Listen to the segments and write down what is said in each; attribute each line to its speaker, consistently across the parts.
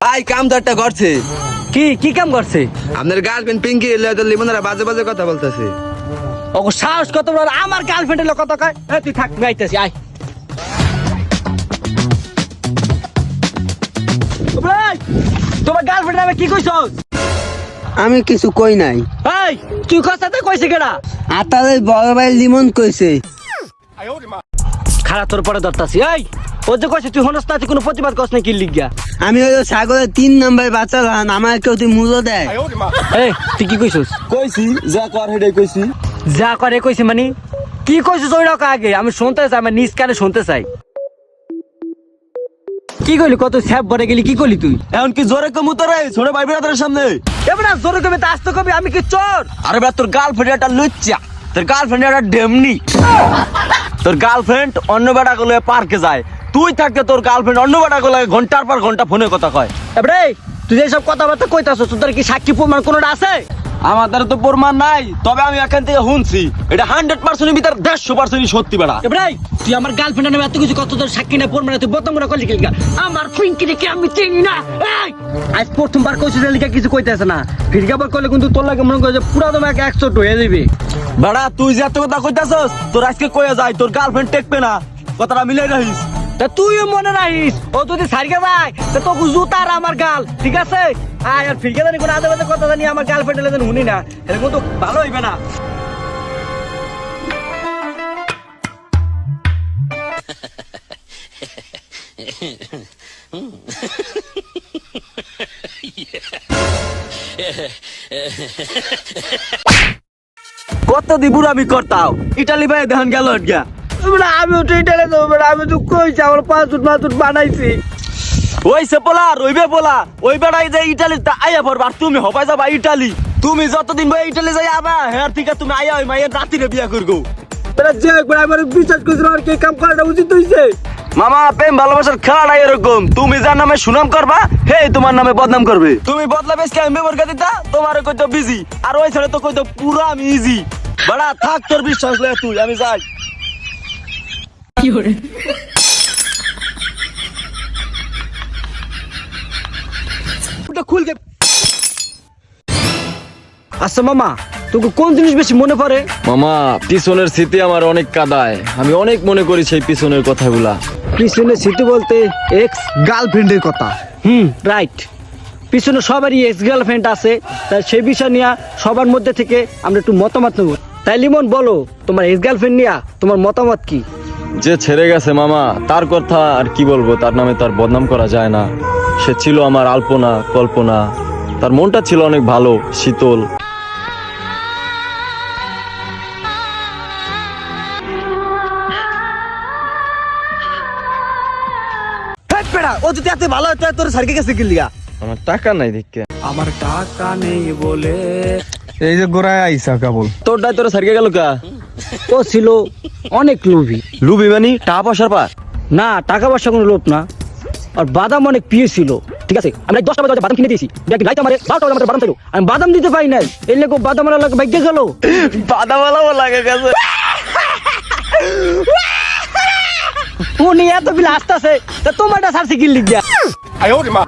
Speaker 1: ভাই কাম তো একটা করছে।
Speaker 2: কি কি কাম করছে?
Speaker 1: আপনার গার্লফ্রেন্ড পিঙ্কি এলে তো লিমনরা বাজে বাজে কথা বলতেছে।
Speaker 2: ও সাহস কত বড় আমার গার্লফ্রেন্ডের লোক কত কয়? এ, তুই থাক আমি আইতাছি আয়। ভাই তোমার গার্লফ্রেন্ড নামে কি কইছস
Speaker 3: আমি কিছু কই নাই।
Speaker 2: এই তুই কথাতে কইছে কেডা?
Speaker 3: আতালে বড় ভাই লিমন কইছে।
Speaker 2: খারাপ তোর পরে ধরতাছি। এই ও যে কইছে তুই হনস না তুই কোনো প্রতিবাদ করছ না কি লিখিয়া
Speaker 3: আমি হলো সাগরের তিন নম্বর বাচ্চা লান আমার কেউ তুই মূল্য দেয়।
Speaker 2: এই তুই কি কইছস?
Speaker 1: কইছি যা কর হেডে কইছি।
Speaker 2: যা করে কইছে মানে? কি কইছিস ওই রকম আগে? আমি শুনতে চাই আমি নিজ কানে শুনতে চাই। কি কইলি? কত স্যাপ ভরে গেলি কি কইলি তুই?
Speaker 1: এখন কি জোরে কমু তোরে? ছোট ভাই ব্রাদারের সামনে।
Speaker 2: এবার জোরে কবি তা আসতে কবি আমি কি চোর?
Speaker 1: আরে বেটা তোর গার্লফ্রেন্ড একটা লুচ্চা। তোর গার্লফ্রেন্ড একটা ডেমনি। তোর গার্লফ্রেন্ড অন্য বেটা গুলো পার্কে যায়। তুই থাকতে তোর গার্লফ্রেন্ড অন্য বেটা গুলো ঘণ্টার পর ঘণ্টা ফোনে কথা কয়।
Speaker 2: এবারে তুই এইসব সব কথাবার্তা কইতাছ তোদের কি সাক্ষী প্রমাণ কোনোটা আছে?
Speaker 1: আমাদের তো প্রমাণ নাই তবে আমি এখান থেকে শুনছি। এটা হান্ড্রেড পার্সেন্টের ভিতর দেড়শো পার্সেন্ট সত্যি বেড়া।
Speaker 2: এবারে তুই আমার গার্লফ্রেন্ডের নামে এত কিছু কত তোর সাক্ষী না প্রমাণ তুই বতম করে কইলি কি আমার ফিঙ্কি দেখে আমি চিনি না। আজ প্রথমবার কইছিস লিখা কিছু কইতেছে না। ফিরগাবার কইলে কিন্তু তোর লাগে মনে করে যে পুরা তোমাকে একশো হয়ে যাবে
Speaker 1: বেড়া তুই যে এত কথা কইতাছস তোর আজকে কয়ে যায় তোর গার্লফ্রেন্ড টেকবে না। কথাটা মিলাই রাখিস।
Speaker 2: তা তুইও মনে রাখিস ও যদি সারিকে যায় তা তোকে জুতার আমার গাল ঠিক আছে? আয়, আর ফিরকে জানি কোনো আদে বাদে কথা জানি, আমার গার্লফ্রেন্ড এলে শুনি না। এরকম তো ভালো হইবে না।
Speaker 1: কত দিবুর আমি করতাও ইটালি ভাই দেখান গেল
Speaker 2: আমি তো এটালে তো আমি তো কইছি, আমার পাঁচ বানাইছি।
Speaker 1: ওই সে পোলা রইবে পোলা। ওই বেড়াই যে ইটালি তা আইয়া পড়বা আর তুমি হবাই যাবা ইটালি। তুমি যতদিন ভাই ইটালি যাই আবা হ্যাঁ ঠিক আছে তুমি আইয়া ওই মাইয়ের রাতিরে বিয়া করগো।
Speaker 2: এবারে যে একবার আমার বিশ্বাস করছিল আর কি কাম করাটা উচিত হইছে?
Speaker 1: মামা প্রেম ভালোবাসার খেলাটা এরকম। তুমি যার নামে সুনাম করবা হে তোমার নামে বদনাম করবে। তুমি বদলা বেশ আমি ব্যবহার দিতা তোমার কইতো বিজি আর ওই ছেলে তো কইতো পুরো আমি ইজি বড়া থাক তোর বিশ্বাস লয়ে তুই আমি যাই।
Speaker 2: ওটা খুলকে আচ্ছা মামা তোকে কোন জিনিস বেশি মনে পড়ে?
Speaker 4: মামা পিছনের স্মৃতি আমার অনেক কাদায়। আমি অনেক মনে করি সেই পিছনের কথাগুলা।
Speaker 2: পিছনে স্মৃতি বলতে এক্স গার্লফ্রেন্ডের কথা। হুম। রাইট পিছনে সবারই এক্স গার্লফ্রেন্ড আছে তাই সেই বিষয় নিয়ে সবার মধ্যে থেকে আমরা একটু মতামত নেব। তাই লিমন বলো তোমার এক্স গার্লফ্রেন্ড নিয়ে তোমার মতামত কি?
Speaker 4: যে ছেড়ে গেছে মামা তার কথা আর কি বলব? তার নামে তার বদনাম করা যায় না। সে ছিল আমার আলপনা কল্পনা। তার মনটা ছিল অনেক ভালো শীতল।
Speaker 2: ও যদি এত ভালো হতো তোর সার্কে গেছে কি লিগা
Speaker 4: আমার টাকা নাই দেখে
Speaker 5: এই যে গোড়ায় আইসা কেবল।
Speaker 4: তোর ডাই তোর সারিকে গেল কা?
Speaker 2: ও ছিল অনেক লোভী।
Speaker 4: লুবি মানি টাকা পয়সার পা
Speaker 2: না টাকা পয়সা কোনো লোভ না। আর বাদাম অনেক প্রিয় ছিল। ঠিক আছে আমি দশটা বাজে বাদাম কিনে দিয়েছি। দেখি লাইট আমার বারোটা বাজে আমার বাদাম ছিল। আমি বাদাম দিতে পারি নাই। এই লেগো বাদাম আমার লাগে ভাগ্যে গেল।
Speaker 4: বাদামালাও লাগে গেছে।
Speaker 2: উনি এত বিল আসতেছে তা তোমারটা সারছে কি লিখিয়া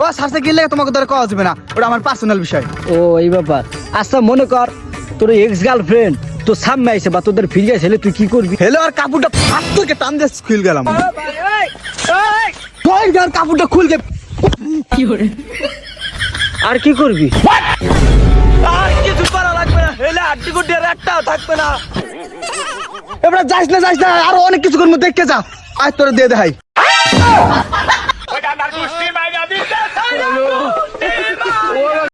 Speaker 5: ও সারসে গেলে তোমাকে ধরে কওয়া যাবে না। ওটা আমার পার্সোনাল বিষয়।
Speaker 2: ও এই ব্যাপার। আচ্ছা মনে কর তোর এক্স গার্লফ্রেন্ড তোর সামনে আইসে বা তোদের ফিরে গেছে তুই কি করবি?
Speaker 5: হেলো আর কাপড়টা ফাট থেকে টান দিয়ে খুল গেলাম। কাপড়টা খুল গে।
Speaker 2: আর কি করবি?
Speaker 1: আর কিছু করা লাগবে না হেলে আড্ডি গুড্ডি আর একটাও থাকবে না।
Speaker 5: এবার যাইস না যাইস না আরও অনেক কিছু করব দেখতে যা। আজ তোরে দিয়ে দেখাই।